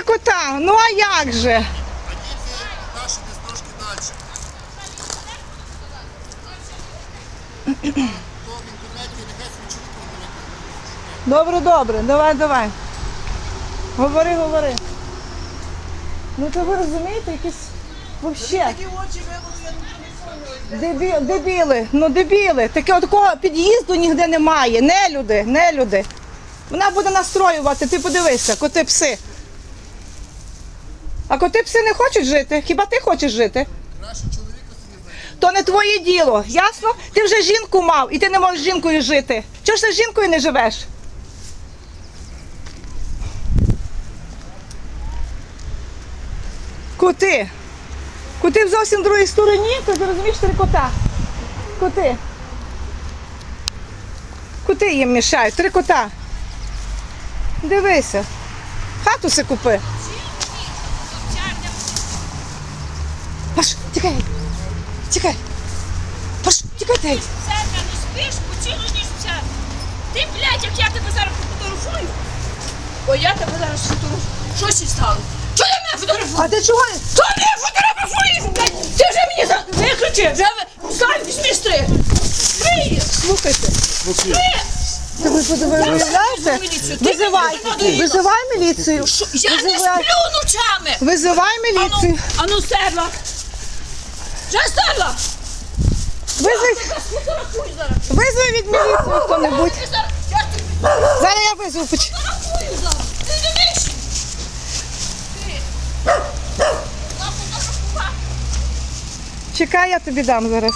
Три кота. Ну а як же? Наші десь трошки далі. Добре, добре, давай, давай. Говори, говори. Ну то ви розумієте, якісь взагалі. Дебі, дебіли, ну дебіли. Таке такого під'їзду ніде немає. Не люди, не люди. Вона буде настроювати, ти подивися, коти пси. А коти пси не хочуть жити. Хіба ти хочеш жити? Краще чоловіка. То не твоє діло, ясно? Ти вже жінку мав і ти не можеш з жінкою жити. Чого ж ти з жінкою не живеш? Коти. Коти в зовсім другій стороні, ти розумієш три кота. Коти. Коти їм мішають, три кота. Дивися. Хату си купи. Тікай. Тікай. Паш, тікай ти. Церква, не спиш, поцілу ніж церкву. Ти, блядь, як я тебе зараз фотографую. О, я тебе зараз фотографую. Що сі стало? Чого ти мене фотографуєш? А ти чого? Що ти мене фотографуєш, блядь? Ти вже мені за... Виключи, вже ви... Стань, візьми стри. Стри! Слухайте. Стри! Ти ви. Ти Визивай. Визивай міліцію. Я не Визивай. сплю ночами. Визивай міліцію. ану, стерла. Вже Фотографуй зараз. від міліції хто-небудь. Зараз... Я визову. поч-. Чекай, я тобі дам зараз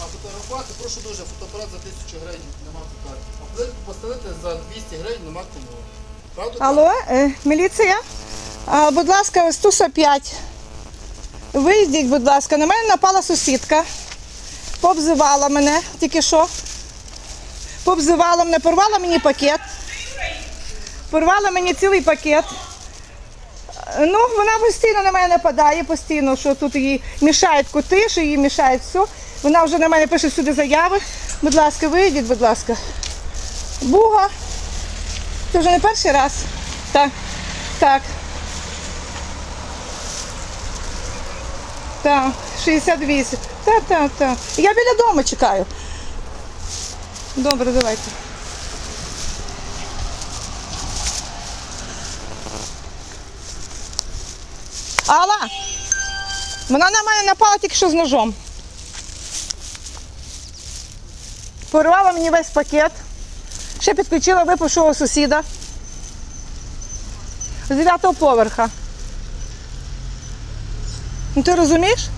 А фотографувати, прошу дуже, фотоапарат за 1000 гривень нема купати. А плитку поставити за 200 гривень нема кому. Правда? Алло, е, міліція? А, будь ласка, ось 105. Виїздіть, будь ласка. На мене напала сусідка. Пообзивала мене тільки що. Пообзивала мене, порвала мені пакет. Порвала мені цілий пакет. Ну, вона постійно на мене нападає, постійно, що тут їй мішають коти, що їй мішають все. Вона вже на мене пише сюди заяви. Будь ласка, вийдіть, будь ласка. Буга. Це вже не перший раз. Так. Так. Так, 68. Так, так, так. Я біля дому чекаю. Добре, давайте. Алла! Вона на мене напала тільки що з ножом. Порвала мені весь пакет. Ще підключила випившого сусіда з дев'ятого поверха. Ну ти розумієш?